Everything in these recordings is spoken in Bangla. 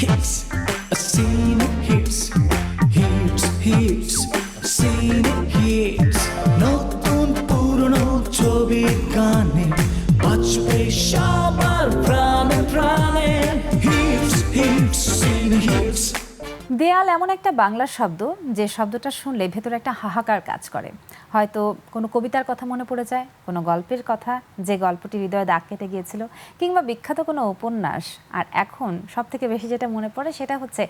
peace, a sea এমন একটা বাংলা শব্দ যে শব্দটা শুনলে ভেতরে একটা হাহাকার কাজ করে। হয়তো কোনো কবিতার কথা মনে পড়ে যায়, কোনো গল্পের কথা যে গল্পটি হৃদয়ে দাগ কেটে গিয়েছিল, কিংবা বিখ্যাত কোনো উপন্যাস। আর এখন সব থেকে বেশি যেটা মনে পড়ে সেটা হচ্ছে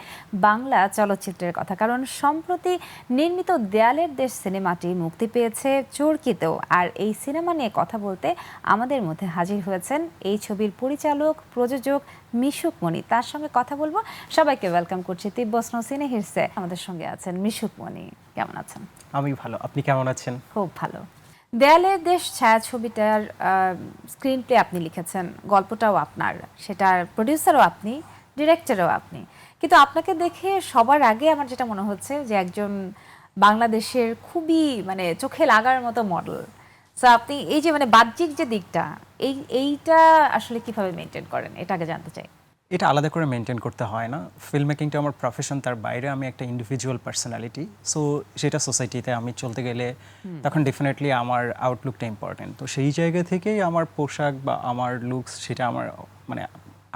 বাংলা চলচ্চিত্রের কথা। কারণ সম্প্রতি নির্মিত দেয়ালের দেশ সিনেমাটি মুক্তি পেয়েছে চরকিতেও। আর এই সিনেমা নিয়ে কথা বলতে আমাদের মধ্যে হাজির হয়েছেন এই ছবির পরিচালক, প্রযোজক মিশুক মণি। তার সঙ্গে কথা বলব। সবাইকে ওয়েলকাম করছি তিব্বস্ন সিনে হিরসে আমাদের সঙ্গে আছেন মিশুক মণি। কেমন আছেন? আমি ভালো। আপনি কেমন আছেন? খুব ভালো। দেয়ালের দেশ ছায়াছবিটার স্ক্রিন প্লে আপনি লিখেছেন। গল্পটাও আপনার। সেটার প্রডিউসারও আপনি ডিরেক্টরও আপনি। কিন্তু আপনাকে দেখে সবার আগে আমার যেটা মনে হচ্ছে যে একজন বাংলাদেশের খুবই মানে চোখে লাগার মতো মডেল সো আপনি এই যে মানে বাহ্যিক যে দিকটা এই এইটা আসলে কীভাবে মেনটেন করেন? এটা আগে জানতে চাই। এটা আলাদা করে মেনটেন করতে হয় না। ফিল্ম মেকিংটা আমার প্রফেশন তার বাইরে আমি একটা ইন্ডিভিজুয়াল পার্সোনালিটি সো সেটা সোসাইটিতে আমি চলতে গেলে তখন ডেফিনেটলি আমার আউটলুকটা ইম্পর্টেন্ট তো সেই জায়গা থেকেই আমার পোশাক বা আমার লুকস সেটা আমার মানে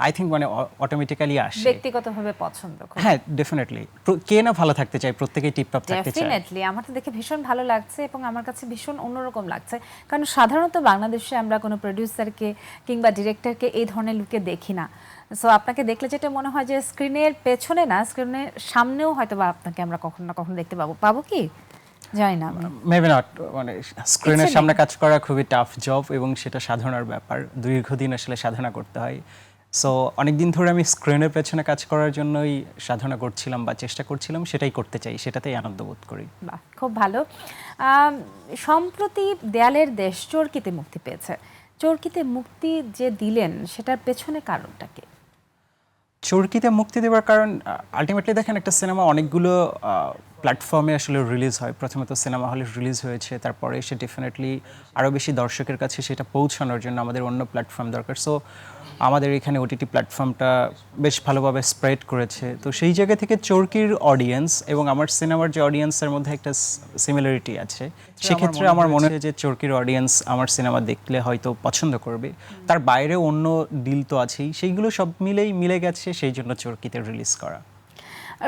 আই থিঙ্ক মানে অটোমেটিক্যালি আসে। ব্যক্তিগতভাবে পছন্দ হ্যাঁ ডেফিনেটলি কে না ভালো থাকতে চায় প্রত্যেকেই টিপটপ থাকতে চায়। ডেফিনেটলি আমার তো দেখে ভীষণ ভালো লাগছে এবং আমার কাছে ভীষণ অন্যরকম লাগছে। কারণ সাধারণত বাংলাদেশে আমরা কোনো প্রডিউসারকে কিংবা ডিরেক্টরকে এই ধরনের লুকে দেখি না। সো আপনাকে দেখলে যেটা মনে হয় যে স্ক্রিনের পেছনে না স্ক্রিনের সামনেও হয়তো বা আপনাকে আমরা কখনো না কখনো দেখতে পাবো। পাবো কি? জানি না মেবি নট মানে স্ক্রিনের সামনে কাজ করা খুবই টাফ জব এবং সেটা সাধনার ব্যাপার। দীর্ঘদিন আসলে সাধনা করতে হয়। সো অনেকদিন ধরে আমি স্ক্রিনের পেছনে কাজ করার জন্যই সাধনা করছিলাম বা চেষ্টা করছিলাম সেটাই করতে চাই সেটাতেই আনন্দ বোধ করি। বাহ খুব ভালো। সম্প্রতি দেয়ালের দেশ চরকিতে মুক্তি পেয়েছে। চরকিতে মুক্তি যে দিলেন সেটার পেছনে কারণটা কি? চরকিতে মুক্তি দেওয়ার কারণ আলটিমেটলি দেখেন একটা সিনেমা অনেকগুলো প্ল্যাটফর্মে আসলে রিলিজ হয়। প্রথমত সিনেমা হলে রিলিজ হয়েছে তারপরে সে ডেফিনেটলি আরও বেশি দর্শকের কাছে সেটা পৌঁছানোর জন্য আমাদের অন্য প্ল্যাটফর্ম দরকার। সো আমাদের এখানে ওটিটি প্ল্যাটফর্মটা বেশ ভালোভাবে স্প্রেড করেছে। তো সেই জায়গা থেকে চরকির অডিয়েন্স এবং আমার সিনেমার যে অডিয়েন্সের মধ্যে একটা সিমিলারিটি আছে সেক্ষেত্রে আমার মনে হয় যে চরকির অডিয়েন্স আমার সিনেমা দেখলে হয়তো পছন্দ করবে। তার বাইরে অন্য ডিল তো আছেই। সেইগুলো সব মিলেই মিলে গেছে সেই জন্য চরকিতে রিলিজ করা।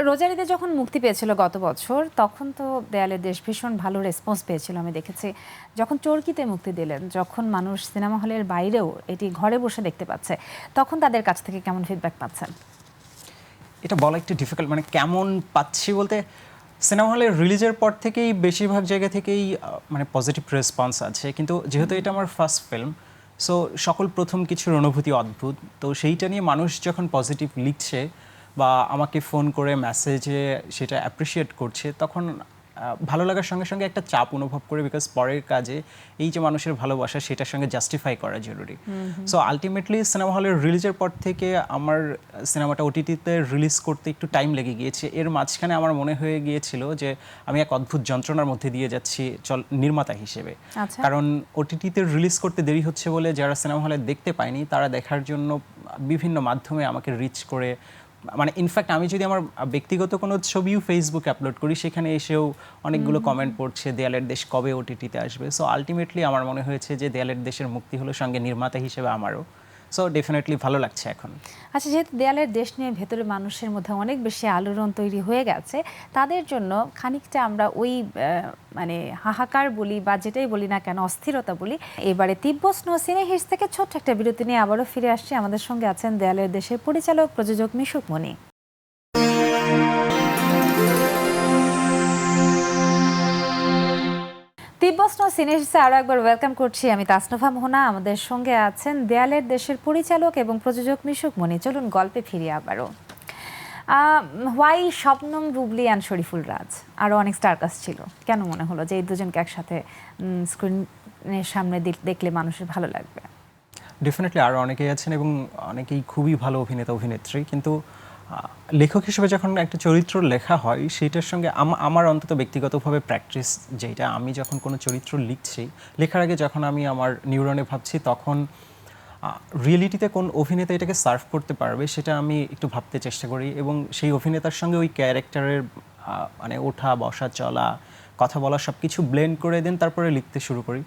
রোজারিতে যখন মুক্তি পেয়েছিল গত বছর, তখন তো দেয়ালের দেশ ভীষণ ভালো রেসপন্স পেয়েছিল, আমি দেখেছি। যখন চরকিতে মুক্তি দিলেন, যখন মানুষ সিনেমা হলের বাইরেও এটি ঘরে বসে দেখতে পাচ্ছে, তখন তাদের কাছ থেকে কেমন ফিডব্যাক পাচ্ছেন? এটা বলা একটু ডিফিকাল্ট মানে কেমন পাচ্ছি বলতে সিনেমা হলে রিলিজের পর থেকেই বেশিরভাগ জায়গা থেকেই মানে পজিটিভ রেসপন্স আছে। কিন্তু যেহেতু এটা আমার ফার্স্ট ফিল্ম সো সকল প্রথম কিছুর অনুভূতি অদ্ভুত। তো সেইটা নিয়ে মানুষ যখন পজিটিভ লিখছে বা আমাকে ফোন করে মেসেজে সেটা অ্যাপ্রিসিয়েট করছে তখন ভালো লাগার সঙ্গে সঙ্গে একটা চাপ অনুভব করে বিকজ পরের কাজে এই যে মানুষের ভালোবাসা সেটার সঙ্গে জাস্টিফাই করা জরুরি। সো আলটিমেটলি সিনেমা হলের রিলিজের পর থেকে আমার সিনেমাটা ওটিটিতে রিলিজ করতে একটু টাইম লেগে গিয়েছে। এর মাঝখানে আমার মনে হয়ে গিয়েছিল যে আমি এক অদ্ভুত যন্ত্রণার মধ্যে দিয়ে যাচ্ছি চল নির্মাতা হিসেবে। আচ্ছা। কারণ ওটিটিতে রিলিজ করতে দেরি হচ্ছে বলে যারা সিনেমা হলে দেখতে পায়নি তারা দেখার জন্য বিভিন্ন মাধ্যমে আমাকে রিচ করে মানে ইনফ্যাক্ট আমি যদি আমার ব্যক্তিগত কোনো ছবিও ফেসবুকে আপলোড করি সেখানে এসেও অনেকগুলো কমেন্ট পড়ছে দেয়ালের দেশ কবে ওটিটিতে আসবে? সো আলটিমেটলি আমার মনে হয়েছে যে দেয়ালের দেশের মুক্তি হলো সঙ্গে নির্মাতা হিসেবে আমারও। সো ডেফিনেটলি ভালো লাগছে এখন। আচ্ছা যেহেতু দেয়ালের দেশ নিয়ে ভেতরে মানুষের মধ্যে অনেক বেশি আলোড়ন তৈরি হয়ে গেছে, তাদের জন্য খানিকটা আমরা ওই মানে হাহাকার বলি বা যেটাই বলি না কেন, অস্থিরতা বলি, এবারে তিব্বত স্নো সিনে থেকে ছোট্ট একটা বিরতি নিয়ে আবারও ফিরে আসছি। আমাদের সঙ্গে আছেন দেয়ালের দেশের পরিচালক প্রযোজক মিশুক মণি। তিব্বত স্নো সিনে হিটসে আরও একবার ওয়েলকাম করছি আমি তাসনফা মোহনা। আমাদের সঙ্গে আছেন দেয়ালের দেশের পরিচালক এবং প্রযোজক মিশুক মণি। চলুন গল্পে ফিরি আবারও। Why Shabnam Bubly and Shariful Raj? আরও অনেক স্টারকাস্ট ছিল। কেন মনে হলো যে এই দুজনকে একসাথে স্ক্রিনের সামনে দেখলে মানুষের ভালো লাগবে? ডেফিনেটলি আরও অনেকেই আছেন এবং অনেকেই খুবই ভালো অভিনেতা, অভিনেত্রী। কিন্তু লেখক হিসেবে যখন একটা চরিত্র লেখা হয়, সেইটার সঙ্গে আমার অন্তত ব্যক্তিগতভাবে প্র্যাকটিস যেটা আমি যখন কোনো চরিত্র লিখছি, লেখার আগে যখন আমি আমার নিউরনে ভাবছি, তখন রিয়েলিটিতে কোন অভিনেতা এটাকে সার্ভ করতে পারবে, সেটা আমি একটু ভাবতে চেষ্টা করি এবং সেই অভিনেতার সঙ্গে ওই ক্যারেক্টারের মানে ওঠা, বসা, চলা, কথা বলা সব কিছু ব্লেন্ড করে দেন, তারপরে লিখতে শুরু করি।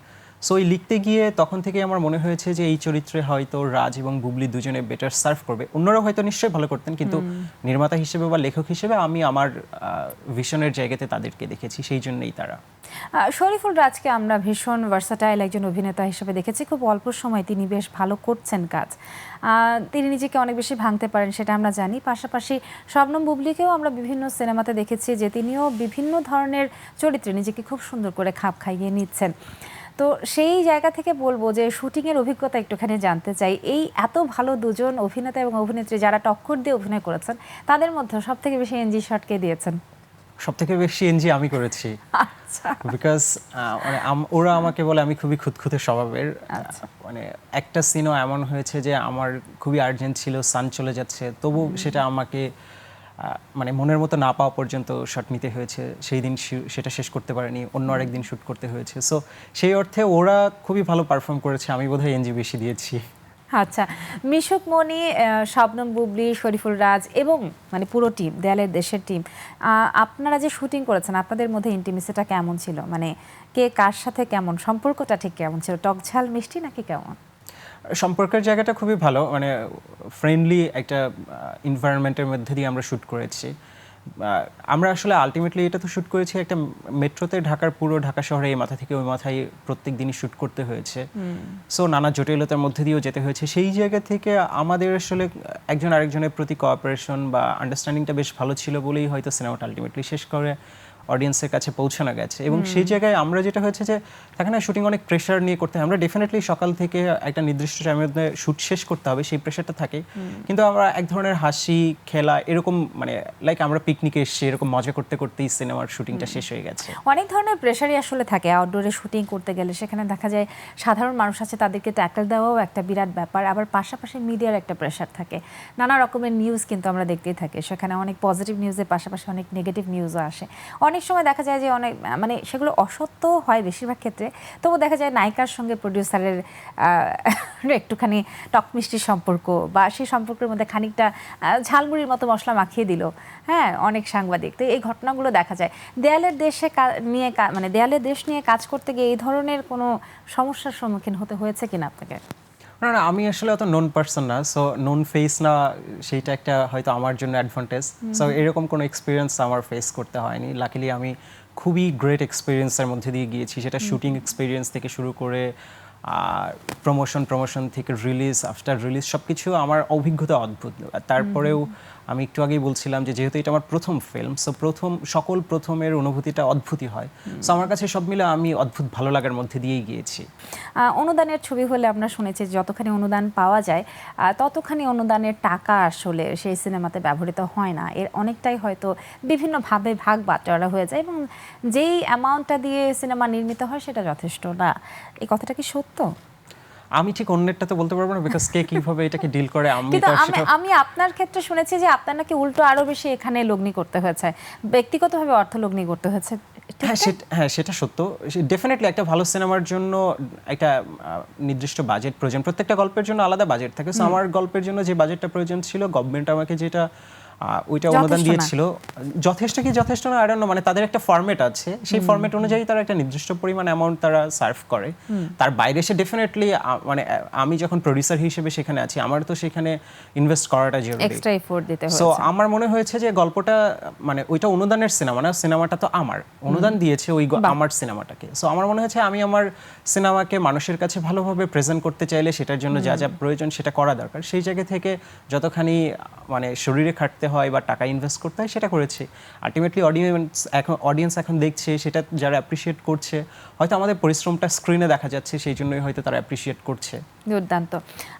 সো এই লিখতে গিয়ে তখন থেকে আমার মনে হয়েছে যে এই চরিত্রে হয়তো রাজ এবং বুবলি দুজনে বেটার সার্ভ করবে। অন্যরা হয়তো নিশ্চয়ই ভালো করতেন কিন্তু নির্মাতা হিসেবে বা লেখক হিসেবে আমি আমার ভিশনের জায়গাতে তাদেরকে দেখেছি সেই জন্যই তারা। শরীফুল রাজকে আমরা ভীষণ ভার্সাটাইল একজন অভিনেতা হিসেবে দেখেছি। খুব অল্প সময় তিনি বেশ ভালো করছেন কাজ। আহ, তিনি নিজেকে অনেক বেশি ভাঙতে পারেন সেটা আমরা জানি। পাশাপাশি শবনম বুবলিকেও আমরা বিভিন্ন সিনেমাতে দেখেছি যে তিনিও বিভিন্ন ধরনের চরিত্রে নিজেকে খুব সুন্দর করে খাপ খাইয়ে নিচ্ছেন। তো সেই জায়গা থেকে বলব যে শুটিংয়ের অভিজ্ঞতা একটুখানি জানতে চাই। এই এত ভালো দুজন অভিনেতা এবং অভিনেত্রী যারা টক্কর দিয়ে অভিনয় করেছেন তাদের মধ্যে সব থেকে বেশি এনজি শটকে দিয়েছেন? সব থেকে বেশি এনজি আমি করেছি। আচ্ছা। বিকজ মানে আম- ওরা আমাকে বলে আমি খুবই খুঁতখুঁতে স্বভাবের। আচ্ছা। মানে একটা সিনও এমন হয়েছে যে আমার খুবই আর্জেন্ট ছিল সান চলে যাচ্ছে তবু সেটা আমাকে মানে মনের মতো না পাওয়া পর্যন্ত শট নিতে হয়েছে। সেই দিন সেটা শেষ করতে পারেনি অন্য আরেক দিন শ্যুট করতে হয়েছে। সো সেই অর্থে ওরা খুবই ভালো পারফর্ম করেছে। আমি বোধহয় এনজি বেশি দিয়েছি। আচ্ছা মিশুক মনি আহ, শবনম বুবলি শরীফুল রাজ এবং মানে পুরো টিম দেয়ালের দেশের টিম আপনারা যে শুটিং করেছেন আপনাদের মধ্যে ইন্টিমেসিটা কেমন ছিল? মানে কে কার সাথে কেমন? সম্পর্কটা ঠিক কেমন ছিল? টকঝাল মিষ্টি নাকি কেমন? সম্পর্কের জায়গাটা খুবই ভালো মানে ফ্রেন্ডলি একটা এনভায়রনমেন্টের মধ্যে দিয়ে আমরা শ্যুট করেছি। আমরা আসলে আলটিমেটলি এটা তো শ্যুট করেছি একটা মেট্রোতে ঢাকার পুরো ঢাকা শহরে এই মাথা থেকে ওই মাথায় প্রত্যেক দিনই শ্যুট করতে হয়েছে। সো নানা জটিলতার মধ্যে দিয়েও যেতে হয়েছে। সেই জায়গা থেকে আমাদের আসলে একজন আরেকজনের প্রতি কোঅপারেশন বা আন্ডারস্ট্যান্ডিংটা বেশ ভালো ছিল বলেই হয়তো সিনেমাটা আলটিমেটলি শেষ করে। অডিয়েন্সের কাছে পৌঁছানো গেছে। এবং সেই জায়গায় আমরা যেটা হয়েছে যে থাকে না শুটিং অনেক প্রেশার নিয়ে করতে হয়। আমরা ডেফিনেটলি সকাল থেকে একটা নির্দিষ্ট টাইমের মধ্যে শ্যুট শেষ করতে হবে সেই প্রেশারটা থাকে কিন্তু আমরা এক ধরনের হাসি খেলা এরকম মানে লাইক আমরা পিকনিকে এসেছি এরকম মজা করতে করতেই সিনেমার শুটিংটা শেষ হয়ে গেছে। অনেক ধরনের প্রেশারই আসলে থাকে। আউটডোরে শুটিং করতে গেলে সেখানে দেখা যায় সাধারণ মানুষ আছে তাদেরকে ট্যাকল দেওয়াও একটা বিরাট ব্যাপার। আবার পাশাপাশি মিডিয়ার একটা প্রেশার থাকে। নানা রকমের নিউজ কিন্তু আমরা দেখতেই থাকি। সেখানে অনেক পজিটিভ নিউজের পাশাপাশি অনেক নেগেটিভ নিউজও আসে। অনেক সময় দেখা যায় যে অনেক মানে সেগুলো অসত্য হয় বেশিরভাগ ক্ষেত্রে। তবু দেখা যায় নায়িকার সঙ্গে প্রডিউসারের একটুখানি টক মিষ্টির সম্পর্ক বা সেই সম্পর্কের মধ্যে খানিকটা ঝালমুড়ির মতো মশলা মাখিয়ে দিল। হ্যাঁ অনেক সাংবাদিক। তো এই ঘটনাগুলো দেখা যায়। দেয়ালের দেশে নিয়ে মানে দেয়ালের দেশ নিয়ে কাজ করতে গিয়ে এই ধরনের কোনো সমস্যার সম্মুখীন হতে হয়েছে কিনা আপনাকে? না না আমি আসলে অত নন পার্সন না সো নন ফেস না সেইটা একটা হয়তো আমার জন্য অ্যাডভান্টেজ সো এরকম কোনো এক্সপিরিয়েন্স আমার ফেস করতে হয়নি। লাকিলি আমি খুবই গ্রেট এক্সপিরিয়েন্সের মধ্যে দিয়ে গিয়েছি সেটা শুটিং এক্সপিরিয়েন্স থেকে শুরু করে আর প্রমোশন প্রমোশন থেকে রিলিজ আফটার রিলিজ সব কিছু আমার অভিজ্ঞতা অদ্ভুত। তারপরেও আমি একটু আগেই বলছিলাম যে যেহেতু এটা আমার প্রথম ফিল্ম সো প্রথম, সকল প্রথমের অনুভূতিটা অদ্ভুতই হয়। সো আমার কাছে সব মিলে আমি অদ্ভুত ভালো লাগার মধ্যে দিয়েই গিয়েছি। অনুদানের ছবি হলে আমরা শুনেছি যতখানি অনুদান পাওয়া যায় ততখানি অনুদানের টাকা আসলে সেই সিনেমাতে ব্যবহৃত হয় না। এর অনেকটাই হয়তো বিভিন্নভাবে ভাগ বাটোয়ারা হয়ে যায় এবং যেই অ্যামাউন্টটা দিয়ে সিনেমা নির্মিত হয় সেটা যথেষ্ট না। এই কথাটা কি সত্য? আমি ঠিক অন্যেরটা তো বলতে পারব না বিকজ কে কীভাবে এটাকে ডিল করে আমি কিন্তু আমি আমি আপনার ক্ষেত্রে শুনেছি যে আপনার নাকি উল্টো আরও বেশি এখানে লগ্নি করতে হয়েছে। ব্যক্তিগতভাবে অর্থ লগ্নি করতে হয়েছে। হ্যাঁ সেটা হ্যাঁ সেটা সত্য। ডেফিনেটলি একটা ভালো সিনেমার জন্য একটা নির্দিষ্ট বাজেট প্রয়োজন। প্রত্যেকটা গল্পের জন্য আলাদা বাজেট থাকে। সো আমার গল্পের জন্য যে বাজেটটা প্রয়োজন ছিল গভর্নমেন্ট আমাকে যেটা ওইটা অনুদান দিয়েছিল। যথেষ্ট কি যথেষ্ট না আই মানে তাদের একটা ফরম্যাট আছে। সেই ফরম্যাট অনুযায়ী তারা একটা নির্দিষ্ট পরিমাণ অ্যামাউন্ট তারা সার্ভ করে। তার বাইরে সে ডেফিনেটলি মানে আমি যখন প্রডিউসার হিসেবে সেখানে আছি আমার তো সেখানে ইনভেস্ট করাটা জরুরি। এক্সট্রা এফোর্ট দিতে সো আমার মনে হয়েছে যে গল্পটা মানে ওইটা অনুদানের সিনেমা না সিনেমাটা তো আমার। অনুদান দিয়েছে ওই আমার সিনেমাটাকে সো আমার মনে হয়েছে আমি আমার সিনেমাকে মানুষের কাছে ভালোভাবে প্রেজেন্ট করতে চাইলে সেটার জন্য যা যা প্রয়োজন সেটা করা দরকার। সেই জায়গা থেকে যতখানি মানে শরীরে খাটতে হয় বা টাকা ইনভেস্ট করতে হয়, সেটা করেছে। আলটিমেটলি অডিয়েন্স এখন অডিয়েন্স এখন দেখছে, সেটা যারা অ্যাপ্রিসিয়েট করছে, হয়তো আমাদের পরিশ্রমটা স্ক্রিনে দেখা যাচ্ছে, সেই জন্যই হয়তো তারা অ্যাপ্রিসিয়েট করছে। দুর্দান্ত।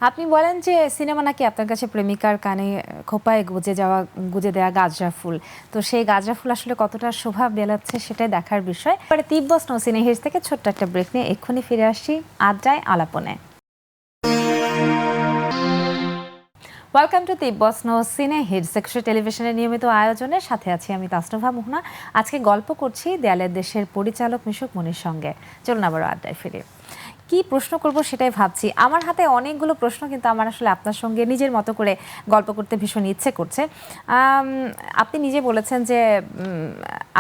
আপনি বলেন যে সিনেমা নাকি আপনার কাছে প্রেমিকার কানে খোপায় গুজে যাওয়া, গুজে দেওয়া গাজরা ফুল। তো সেই গাজরা ফুল আসলে কতটা শোভা বেলাচ্ছে সেটাই দেখার বিষয়। পরে তিব্বত স্নো থেকে ছোট্ট একটা ব্রেক নিয়ে এক্ষুনি ফিরে আসছি আড্ডায়, আলাপনে। Welcome to Tibet snow cine hit sector টেলিভিশনের নিয়মিত আয়োজনের সাথে আছি আমি তাস্তভা মোহনা। আজকে গল্প করছি দেয়ালের দেশের পরিচালক মিশুক মনির সঙ্গে। চলুন আবারও আড্ডায় ফিরে। কি প্রশ্ন করব সেটাই ভাবছি। আমার হাতে অনেকগুলো প্রশ্ন কিন্তু আমার আসলে আপনার সঙ্গে নিজের মতো করে গল্প করতে ভীষণ ইচ্ছে করছে। আপনি নিজে বলেছেন যে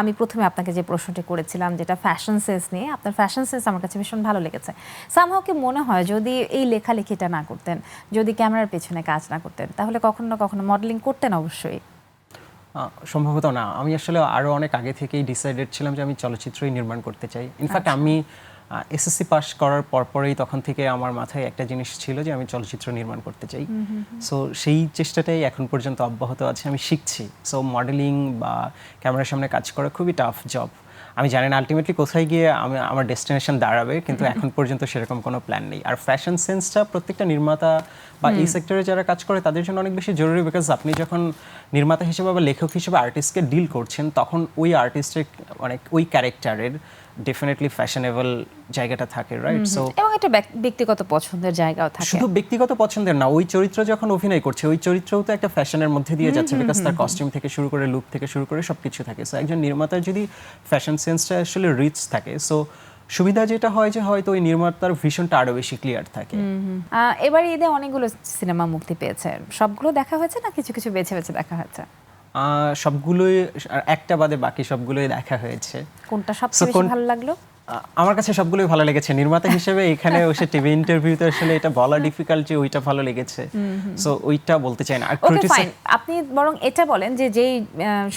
আমি প্রথমে আপনাকে যে প্রশ্নটি করেছিলাম যেটা ফ্যাশন সেন্স নিয়ে আপনার ফ্যাশন সেন্স আমার কাছে ভীষণ ভালো লেগেছে। সামহাও কি মনে হয় যদি এই লেখালেখিটা না করতেন যদি ক্যামেরার পেছনে কাজ না করতেন তাহলে কখনো না কখনো মডেলিং করতেন অবশ্যই? সম্ভবত না। আমি আসলে আরও অনেক আগে থেকেই ডিসাইডেড ছিলাম যে আমি চলচ্চিত্রই নির্মাণ করতে চাই। ইনফ্যাক্ট আমি এসএসসি পাস করার পরপরেই তখন থেকে আমার মাথায় একটা জিনিস ছিল যে আমি চলচ্চিত্র নির্মাণ করতে চাই। সো সেই চেষ্টাটাই এখন পর্যন্ত অব্যাহত আছে আমি শিখছি। সো মডেলিং বা ক্যামেরার সামনে কাজ করা খুবই টাফ জব আমি জানি না আলটিমেটলি কোথায় গিয়ে আমি আমার ডেস্টিনেশন দাঁড়াবে কিন্তু এখন পর্যন্ত সেরকম কোনো প্ল্যান নেই। আর ফ্যাশন সেন্সটা প্রত্যেকটা নির্মাতা বা এই সেক্টরে যারা কাজ করে তাদের জন্য অনেক বেশি জরুরি বিকজ আপনি যখন নির্মাতা হিসেবে বা লেখক হিসেবে আর্টিস্টকে ডিল করছেন তখন ওই আর্টিস্টের অনেক ওই ক্যারেক্টারের ডেফিনেটলি ফ্যাশনেবল জায়গাটা থাকে রাইট সো এবং এটা ব্যক্তিগত পছন্দের জায়গাও থাকে। শুধু ব্যক্তিগত পছন্দের না ওই চরিত্র যখন অভিনয় করছে ওই চরিত্রও তো একটা ফ্যাশনের মধ্যে দিয়ে যাচ্ছে বিকজ তার কস্টিউম থেকে শুরু করে লুক থেকে শুরু করে সব কিছু থাকে। সো একজন নির্মাতার যদি ফ্যাশন সেন্সটা আসলে রিচ থাকে সো সুবিধা যেটা হয় যে হয়তো ওই নির্মাতার ভিশনটা আরও বেশি ক্লিয়ার থাকে। এবার ঈদে অনেকগুলো সিনেমা মুক্তি পেয়েছে। সবগুলো দেখা হয়েছে না কিছু কিছু বেছে বেছে দেখা হয়েছে? সবগুলোই একটা বাদে বাকি সবগুলোই দেখা হয়েছে। কোনটা সবচেয়ে বেশি ভালো লাগল? আমার কাছে সবগুলোই ভালো লেগেছে। নির্মাতা হিসেবে এখানে বসে টিভি ইন্টারভিউতে আসলে এটা বলা ডিফিকাল্ট যে ওইটা ভালো লেগেছে। সো ওইটা বলতে চাই না। আর ফাইন আপনি বরং এটা বলেন যে যেই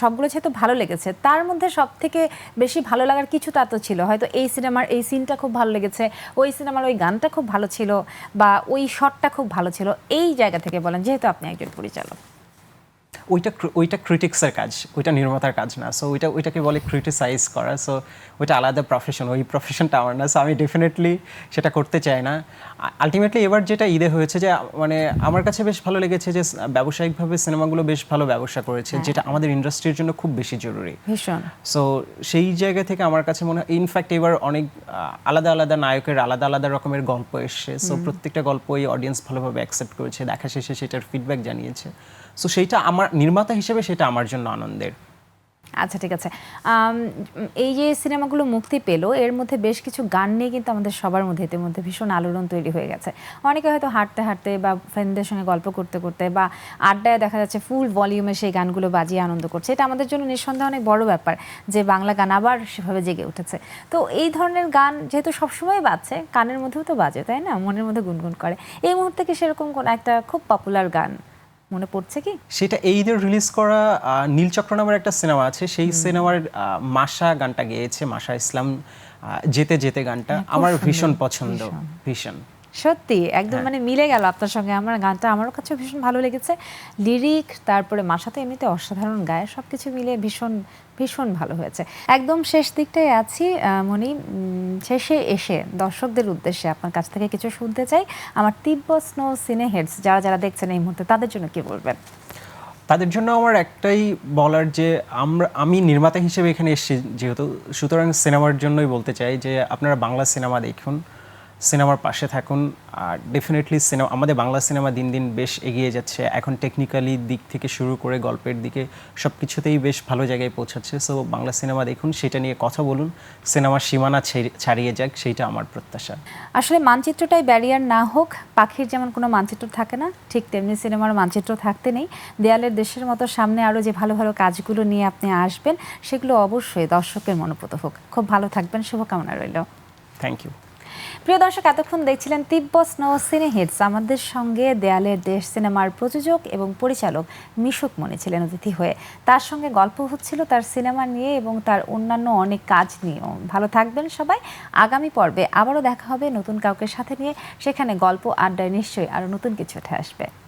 সবগুলো যেহেতু ভালো লেগেছে তার মধ্যে সব থেকে বেশি ভালো লাগার কিছু তা তো ছিল। হয়তো এই সিনেমার এই সিনটা খুব ভালো লেগেছে ওই সিনেমার ওই গানটা খুব ভালো ছিল বা ওই শটটা খুব ভালো ছিল। এই জায়গা থেকে বলেন যেহেতু আপনি একজন পরিচালক। ওইটা ওইটা ক্রিটিক্সের কাজ ওইটা নির্মাতার কাজ না। সো ওইটা ওইটাকে বলে ক্রিটিসাইজ করা। সো ওইটা আলাদা প্রফেশন ওই প্রফেশনটা আমার না। সো আমি ডেফিনেটলি সেটা করতে চাই না। আলটিমেটলি এবার যেটা ঈদে হয়েছে যে মানে আমার কাছে বেশ ভালো লেগেছে যে ব্যবসায়িকভাবে সিনেমাগুলো বেশ ভালো ব্যবসা করেছে যেটা আমাদের ইন্ডাস্ট্রির জন্য খুব বেশি জরুরি। সো সেই জায়গা থেকে আমার কাছে মনে হয় ইনফ্যাক্ট এবার অনেক আলাদা আলাদা নায়কের আলাদা আলাদা রকমের গল্প এসছে। সো প্রত্যেকটা গল্পই অডিয়েন্স ভালোভাবে অ্যাকসেপ্ট করেছে দেখা শেষে সেটার ফিডব্যাক জানিয়েছে। সো সেইটা আমার, নির্মাতা হিসেবে সেটা আমার জন্য আনন্দের। আচ্ছা ঠিক আছে। এই যে সিনেমাগুলো মুক্তি পেল, এর মধ্যে বেশ কিছু গান নিয়ে কিন্তু আমাদের সবার মধ্যে ইতিমধ্যে ভীষণ আলোড়ন তৈরি হয়ে গেছে। অনেকে হয়তো হাঁটতে হাঁটতে বা ফ্রেন্ডদের সঙ্গে গল্প করতে করতে বা আড্ডায় দেখা যাচ্ছে ফুল ভলিউমে সেই গানগুলো বাজিয়ে আনন্দ করছে। এটা আমাদের জন্য নিঃসন্দেহে অনেক বড় ব্যাপার যে বাংলা গান আবার সেভাবে জেগে উঠেছে। তো এই ধরনের গান যেহেতু সবসময় বাজছে, কানের মধ্যেও তো বাজে, তাই না? মনের মধ্যে গুনগুন করে। এই মুহূর্তে কি সেরকম কোন একটা খুব পপুলার গান মনে পড়ছে কি? সেটা এই ঈদের রিলিজ করা আহ, নীলচক্র নামের একটা সিনেমা আছে। সেই সিনেমার আহ, মাসা গানটা গেয়েছে মাসা ইসলাম আহ, যেতে যেতে গানটা। হ্যাঁ, আমার ভীষণ পছন্দ। ভীষণ। সত্যি একদম হ্যাঁ। মানে মিলে গেল আপনার সঙ্গে। আমার গানটা আমারও কাছে ভীষণ ভালো লেগেছে। লিরিক তারপরে মাসা তো এমনিতে অসাধারণ গায়ে সব কিছু মিলে ভীষণ ভীষণ ভালো হয়েছে। একদম শেষ দিকটায় আছি মনি শেষে এসে দর্শকদের উদ্দেশ্যে আপনার কাছ থেকে কিছু শুনতে চাই। আমার তিব্ব স্নো সিনে হেডস যারা যারা দেখছেন এই মুহূর্তে তাদের জন্য কি বলবেন? তাদের জন্য আমার একটাই বলার যে আমরা আমি নির্মাতা হিসেবে এখানে এসেছি। যেহেতু সুতরাং সিনেমার জন্যই বলতে চাই যে আপনারা বাংলা সিনেমা দেখুন। সিনেমার পাশে থাকুন। আর ডেফিনেটলি সিনেমা আমাদের বাংলা সিনেমা দিন দিন বেশ এগিয়ে যাচ্ছে। এখন টেকনিক্যালি দিক থেকে শুরু করে গল্পের দিকে সব কিছুতেই বেশ ভালো জায়গায় পৌঁছাচ্ছে। সো বাংলা সিনেমা দেখুন সেটা নিয়ে কথা বলুন। সিনেমার সীমানা ছাড়িয়ে যাক সেইটা আমার প্রত্যাশা। আসলে মানচিত্রটাই ব্যারিয়ার না হোক পাখির যেমন কোনো মানচিত্র থাকে না ঠিক তেমনি সিনেমার মানচিত্র থাকতে নেই। দেয়ালের দেশের মতো সামনে আরও যে ভালো ভালো কাজগুলো নিয়ে আপনি আসবেন সেগুলো অবশ্যই দর্শকের মনোপুত হোক। খুব ভালো থাকবেন শুভকামনা রইল। থ্যাংক ইউ প্রিয় দর্শক, এতক্ষণ দেখছিলেন তিব্ব স্নো সিনে হিটস। আমাদের সঙ্গে দেয়ালের দেশ সিনেমার প্রযোজক এবং পরিচালক মিশুক মনে ছিলেন অতিথি হয়ে। তার সঙ্গে গল্প হচ্ছিল তার সিনেমা নিয়ে এবং তার অন্যান্য অনেক কাজ নিয়েও। ভালো থাকবেন সবাই। আগামী পর্বে আবারও দেখা হবে নতুন কাউকে সাথে নিয়ে। সেখানে গল্প, আড্ডায় নিশ্চয়ই আরও নতুন কিছু উঠে আসবে।